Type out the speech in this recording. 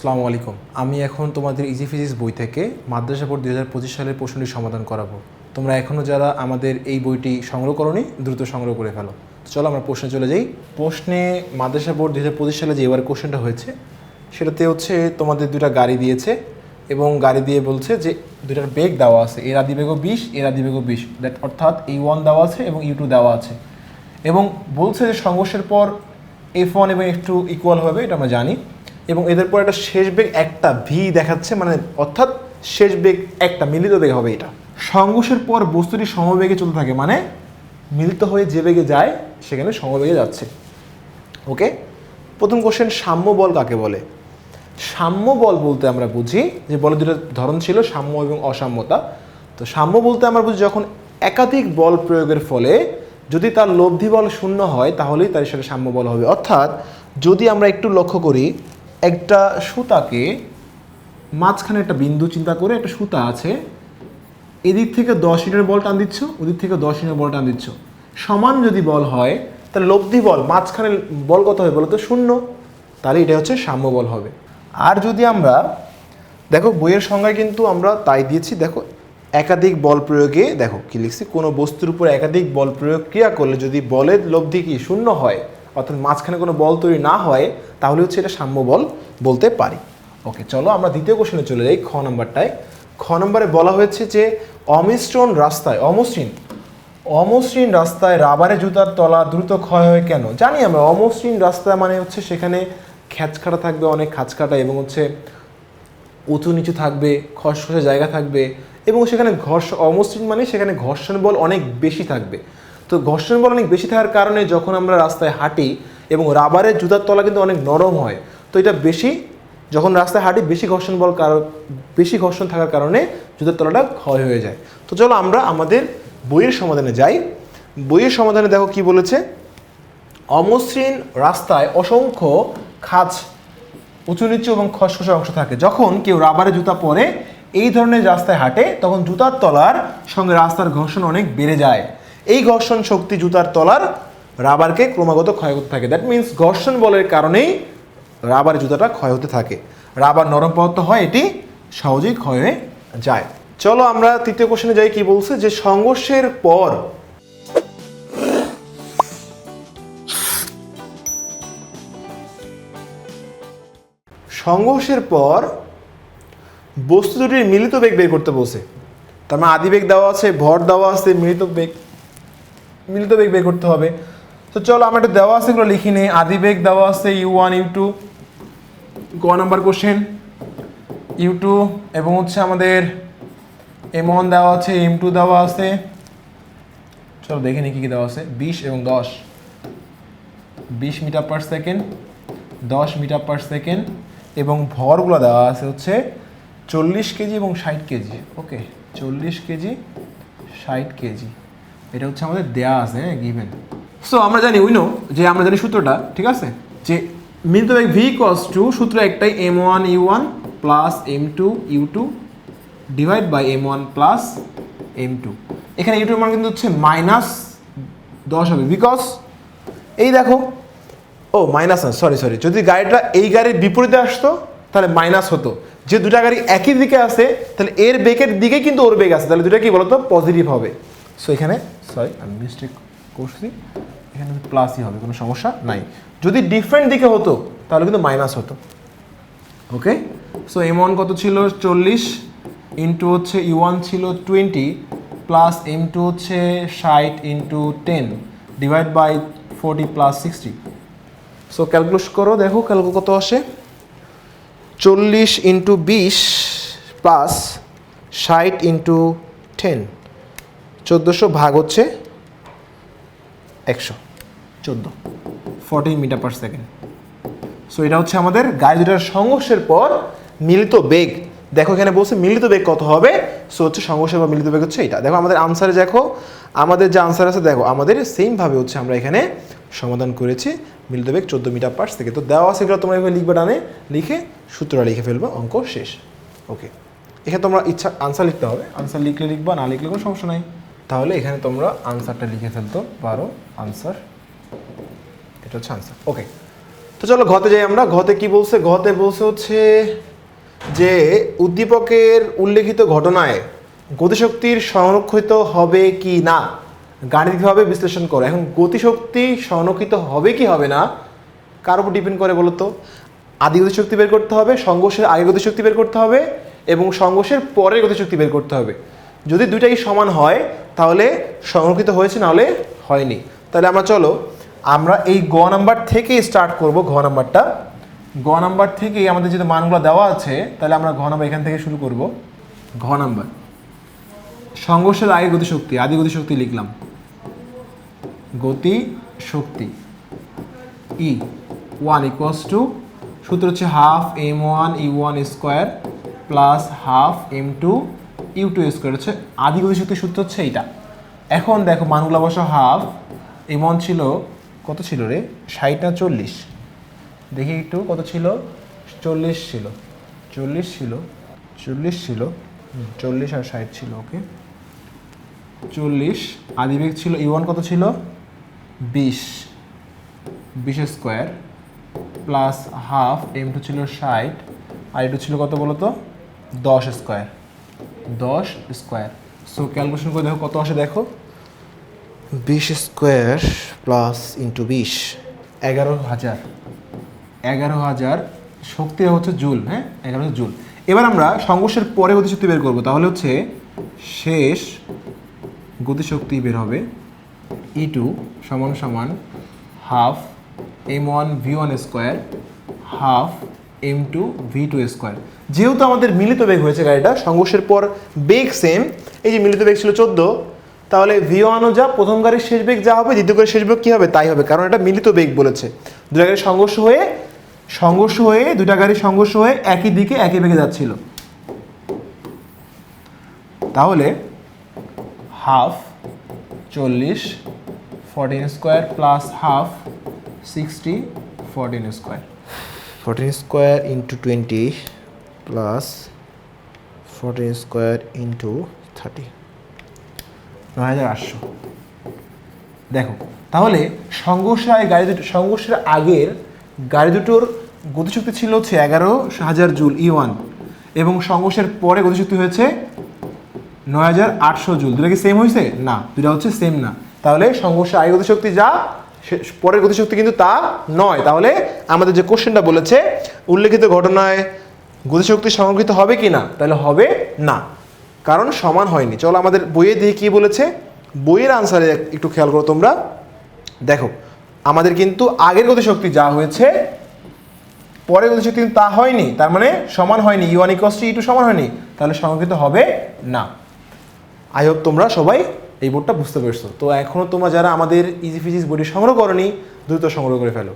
আসসালামু আলাইকুম। আমি এখন তোমাদের ইজি ফিজিক্স বই থেকে মাদ্রাসা বোর্ড দুই হাজার পঁচিশ সালের প্রশ্নটি সমাধান করাবো। তোমরা এখনও যারা আমাদের এই বইটি সংগ্রহ করনি, দ্রুত সংগ্রহ করে ফেলো। চলো আমরা প্রশ্নে চলে যাই। প্রশ্নে মাদ্রাসা বোর্ড দুই হাজার পঁচিশ সালে যে এবার কোশ্চেনটা হয়েছে, সেটাতে হচ্ছে তোমাদের দুটা গাড়ি দিয়েছে এবং গাড়ি দিয়ে বলছে যে দুটার বেগ দেওয়া আছে, এর আদি বেগও বিশ, এর আদি বিশ। দ্যাট অর্থাৎ এই ওয়ান দেওয়া আছে এবং ইউ টু দেওয়া আছে। এবং বলছে যে সংঘর্ষের পর এফ ওয়ান এবং এফ টু ইকুয়াল হবে, এটা আমরা জানি। এবং এদের পর একটা শেষ বেগ একটা ভি দেখাচ্ছে মানে অর্থাৎ শেষ বেগ একটা, মিলিত বেগ হবে এটা। সংঘর্ষের পর বস্তুটি সমবেগে চলতে থাকে মানে মিলিত হয়ে যে বেগে যায়, সেখানে সমবেগে যাচ্ছে। ওকে প্রথম কোশ্চেন সাম্য বল কাকে বলে? সাম্য বল বলতে আমরা বুঝি, যে বলের দুটো ধরন ছিল, সাম্য এবং অসাম্যতা। তো সাম্য বলতে আমরা বুঝি যখন একাধিক বল প্রয়োগের ফলে যদি তার লব্ধি বল শূন্য হয়, তাহলেই তার সেটা সাম্য বল হবে। অর্থাৎ যদি আমরা একটু লক্ষ্য করি একটা সুতাকে মাঝখানে একটা বিন্দু চিন্তা করে একটা সুতা আছে। এদিক থেকে দশ ইউনিট বল টান দিচ্ছ, ওদিক থেকে দশ ইউনিট বল টান দিচ্ছ। সমান যদি বল হয়, তাহলে লব্ধি বল, মাঝখানে বল কত হবে বলো তো? শূন্য। তাহলে এটা হচ্ছে সাম্য বল হবে। আর যদি আমরা, দেখো বইয়ের সংজ্ঞায় কিন্তু আমরা তাই দিয়েছি, দেখো একাধিক বল প্রয়োগে, দেখো কি লিখছি, কোনো বস্তুর উপর একাধিক বল প্রয়োগ ক্রিয়া করলে যদি বলের লব্ধি কি, শূন্য হয় অর্থাৎ মাঝখানে কোনো বল তৈরি না হয়, তাহলে হচ্ছে এটা সাম্য বল বলতে পারি। ওকে, চলো আমরা দ্বিতীয় কোশ্চেনে চলে যাই, খ নম্বরটায়। খ নম্বরে বলা হয়েছে যে, অমিশ্রণ রাস্তায়, অমসৃণ অমসৃণ রাস্তায় রাবারে জুতার তলা দ্রুত ক্ষয় হয় কেন? জানি আমরা, অমসৃণ রাস্তা মানে হচ্ছে সেখানে খ্যাচকাটা থাকবে, অনেক খাঁচকাটা এবং হচ্ছে উঁচু নিচু থাকবে, খসখসে জায়গা থাকবে এবং সেখানে ঘর্ষ, অমসৃণ মানে সেখানে ঘর্ষণ বল অনেক বেশি থাকবে। তো ঘর্ষণ বল অনেক বেশি থাকার কারণে যখন আমরা রাস্তায় হাঁটি এবং রাবারের জুতার তলা কিন্তু অনেক নরম হয়, তো এটা বেশি, যখন রাস্তায় হাঁটি বেশি ঘর্ষণ বল বেশি ঘর্ষণ থাকার কারণে জুতার তলাটা ক্ষয় হয়ে যায়। তো চলো আমরা আমাদের বইয়ের সমাধানে যাই। বইয়ের সমাধানে দেখো কি বলেছে, অমসৃণ রাস্তায় অসংখ্য খাজ উঁচু নিচু এবং খসখসে অংশ থাকে। যখন কেউ রাবারে জুতা পরে এই ধরনের রাস্তায় হাঁটে, তখন জুতার তলার সঙ্গে রাস্তার ঘর্ষণ অনেক বেড়ে যায়। এই ঘর্ষণ শক্তি জুতার তলার রাবারকে ক্রমাগত ক্ষয় করতে থাকে। দ্যাট মিন্স ঘর্ষণ বলের কারণেই রাবার জুতাটা ক্ষয় হতে থাকে। রাবার নরম পদার্থ হয়, এটি সহজেই ক্ষয় যায়। চলো আমরা তৃতীয় কোশ্চেনে যাই, কি বলছে? যে সংঘর্ষের পর সংঘর্ষের পর বস্তু দুটির মিলিত বেগ বের করতে বলছে। তার মানে আদি বেগ দেওয়া আছে, ভর দেওয়া আছে, মিলিত বেগ মিলিত বেগ বের করতে হবে। তো চলো আমরা একটু দেওয়া আছে, এগুলো লিখি নেই আদি বেগ দেওয়া আছে ইউ ওয়ান ইউ টু ক নাম্বার কোশ্চেন ইউ টু এবং হচ্ছে আমাদের এম ওয়ান দেওয়া আছে এম টু দেওয়া আছে। চলো দেখে নিই কী কী দেওয়া আছে। বিশ এবং দশ। বিশ মিটার পার সেকেন্ড দশ মিটার পার সেকেন্ড এবং ভরগুলো দেওয়া আছে হচ্ছে চল্লিশ কেজি এবং ষাট কেজি। ওকে চল্লিশ কেজি, ষাট কেজি। এটা হচ্ছে আমাদের দেয়া আছে হ্যাঁ গিভেন সো আমরা জানি উইনো যে আমরা জানি সূত্রটা, ঠিক আছে? যে মিলিত বেগ ভি কস টু সূত্র একটাই M one U one plus M two U two divide by M one plus M two এখানে ইউটিউব মান কিন্তু হচ্ছে মাইনাস দশ হবে বিকজ এই দেখো, ও মাইনাস না সরি সরি যদি গাড়িটা এই গাড়ির বিপরীতে আসতো, তাহলে মাইনাস হতো। যে দুটা গাড়ি একই দিকে আছে, তাহলে এর বেগের দিকে কিন্তু ওর বেগ আছে। তাহলে দুটা কি বলতো পজিটিভ হবে। সো এখানে সরি আমি মিস্টেক করছি। এখানে প্লাসই হবে কোনো সমস্যা নাই। যদি ডিফারেন্ট দিকে হতো তাহলে কিন্তু মাইনাস হতো। ওকে সো এম ওয়ান কত ছিল? চল্লিশ ইন্টু হচ্ছে ইউ ওয়ান ছিল টোয়েন্টি প্লাস এম টু হচ্ছে ষাট into ten divide by forty plus sixty so calculate করো দেখো ক্যালকুলেট কত আসে? চল্লিশ ইন্টু বিশ প্লাস ষাট ইন্টু টেন চোদ্দোশো ভাগ হচ্ছে একশো। চোদ্দ। Fourteen metre per second so এটা হচ্ছে আমাদের গাড়ি দুটার সংঘর্ষের পর মিলিত বেগ। দেখো এখানে বলছে মিলিত বেগ কত হবে? সো হচ্ছে সংঘর্ষের পর মিলিত বেগ হচ্ছে এটা দেখো আমাদের আনসারে দেখো, আমাদের যে আনসার আছে, দেখো, আমাদের সেমভাবে হচ্ছে আমরা এখানে সমাধান করেছি মিলিত বেগ চোদ্দ মিটার পার সেকেন্ড তো দেওয়া আছে তোমরা এভাবে লিখবে ডানে, লিখে সূত্রটা লিখে ফেলবে, অঙ্ক শেষ। ওকে এখানে তোমরা ইচ্ছা আনসার লিখতে হবে। আনসার লিখলে লিখবা, না লিখলে কোনো সমস্যা নাই। তাহলে এখানে তোমরা আনসারটা লিখে ফেলতে পারো আনসার এটা হচ্ছে আনসার ওকে তো চলো ঘতে যাই আমরা। ঘতে কি বলছে? ঘতে বলছে হচ্ছে যে, উদ্দীপকের উল্লেখিত ঘটনায় গতিশক্তির সংরক্ষিত হবে কি না? গাণিতিকভাবে বিশ্লেষণ করো। এখন গতিশক্তি সংরক্ষিত হবে কি হবে না? কার উপর ডিপেন্ড করে বলো তো? আদি গতিশক্তি বের করতে হবে, সংঘর্ষের আগে গতিশক্তি বের করতে হবে এবং সংঘর্ষের পরে গতিশক্তি বের করতে হবে। যদি দুইটাই সমান হয়, তাহলে সংরক্ষিত হয়েছে, নাহলে হয়নি। তাহলে আমরা চলো, আমরা এই গ নাম্বার থেকেই স্টার্ট করব ঘ নাম্বারটা। গ নাম্বার থেকেই আমাদের যেহেতু মানগুলো দেওয়া আছে, তাহলে আমরা ঘ নাম্বার এখান থেকে শুরু করব। ঘ নাম্বার। সংঘর্ষের আগে গতিশক্তি, আদি গতিশক্তি লিখলাম। গতি শক্তি ই ওয়ান ইকুয়ালস টু সূত্র হচ্ছে half M one E one square plus half M two U two square হচ্ছে আদি গতিশক্তির সূত্র হচ্ছে এইটা। এখন দেখো মানগুলো অবশ্য হাফ এম ওয়ান ছিল, কত ছিল রে? ষাট না চল্লিশ? দেখি একটু, কত ছিল? চল্লিশ ছিল। চল্লিশ ছিল চল্লিশ ছিল, চল্লিশ আর ষাট ছিল ওকে চল্লিশ, আদিবেগ ছিল ই ওয়ান কত ছিল? বিশ। বিশ square plus half M two ছিল ষাট, আর এটু ছিল কত বলো তো দশ স্কোয়ার দশ স্কোয়ার সো ক্যালকুলেশন করে দেখো কত আসে দেখো? বিশ স্কোয়ার প্লাস ইন্টু বিশ। এগারো হাজার। এগারো হাজার শক্তি হচ্ছে জুল হ্যাঁ? এগারো হাজার জুল। এবার আমরা সংঘর্ষের পরে গতিশক্তি বের করব। তাহলে হচ্ছে শেষ গতিশক্তি বের হবে ই টু সমান সমান half M one V one square half M two V two square যেহেতু আমাদের মিলিত বেগ হয়েছে গাড়িটা, সংঘর্ষের পর বেগ সেম এই যে মিলিত বেগ ছিল চোদ্দ, তাহলে ভি ওয়ানও যা, প্রথম গাড়ির শেষ বেগ যা হবে, দ্বিতীয় গাড়ির শেষ বেগ কী হবে? তাই হবে, কারণ এটা মিলিত বেগ বলেছে। দুটা গাড়ির সংঘর্ষ হয়ে সংঘর্ষ হয়ে, দুটা গাড়ির সংঘর্ষ হয়ে একই দিকে একই বেগে যাচ্ছিল। তাহলে হাফ চল্লিশ fourteen square plus half sixty fourteen square fourteen square into twenty plus fourteen square into thirty নয় হাজার আটশো। দেখো, তাহলে সংঘর্ষের আগে, গাড়ি দুটো, সংঘর্ষের আগের গাড়ি দুটোর গতিশক্তি ছিল হচ্ছে এগারো হাজার জুল ই ওয়ান এবং সংঘর্ষের পরে গতিশক্তি হয়েছে নয় হাজার আটশো জুল। দুটা কি সেম হয়েছে? না, দুটা হচ্ছে সেম না। তাহলে সংঘর্ষের আগে গতিশক্তি যা পরের গতিশক্তি কিন্তু তা নয়। তাহলে আমাদের যে কোশ্চেনটা বলেছে, উল্লেখিত ঘটনায় গতিশক্তি সংরক্ষিত হবে কি না? তাহলে হবে না। কারণ সমান হয়নি। চলো আমাদের বইয়ে দিয়ে কি বলেছে। বইয়ের আনসারে একটু খেয়াল করো তোমরা। দেখো, আমাদের কিন্তু আগের গতিশক্তি যা হয়েছে পরে গতিশক্তি কিন্তু তা হয়নি। তার মানে সমান হয়নি। ইউয়ান ইকস ই টু সমান হয়নি। তাহলে সংরক্ষিত হবে না। আই হোপ তোমরা সবাই এই বোর্ডটা বুঝতে পেরেছ। তো এখনও তোমরা যারা আমাদের ইজি ফিজিক্স বইটি সংগ্রহ করনি, দ্রুত সংগ্রহ করে ফেলো।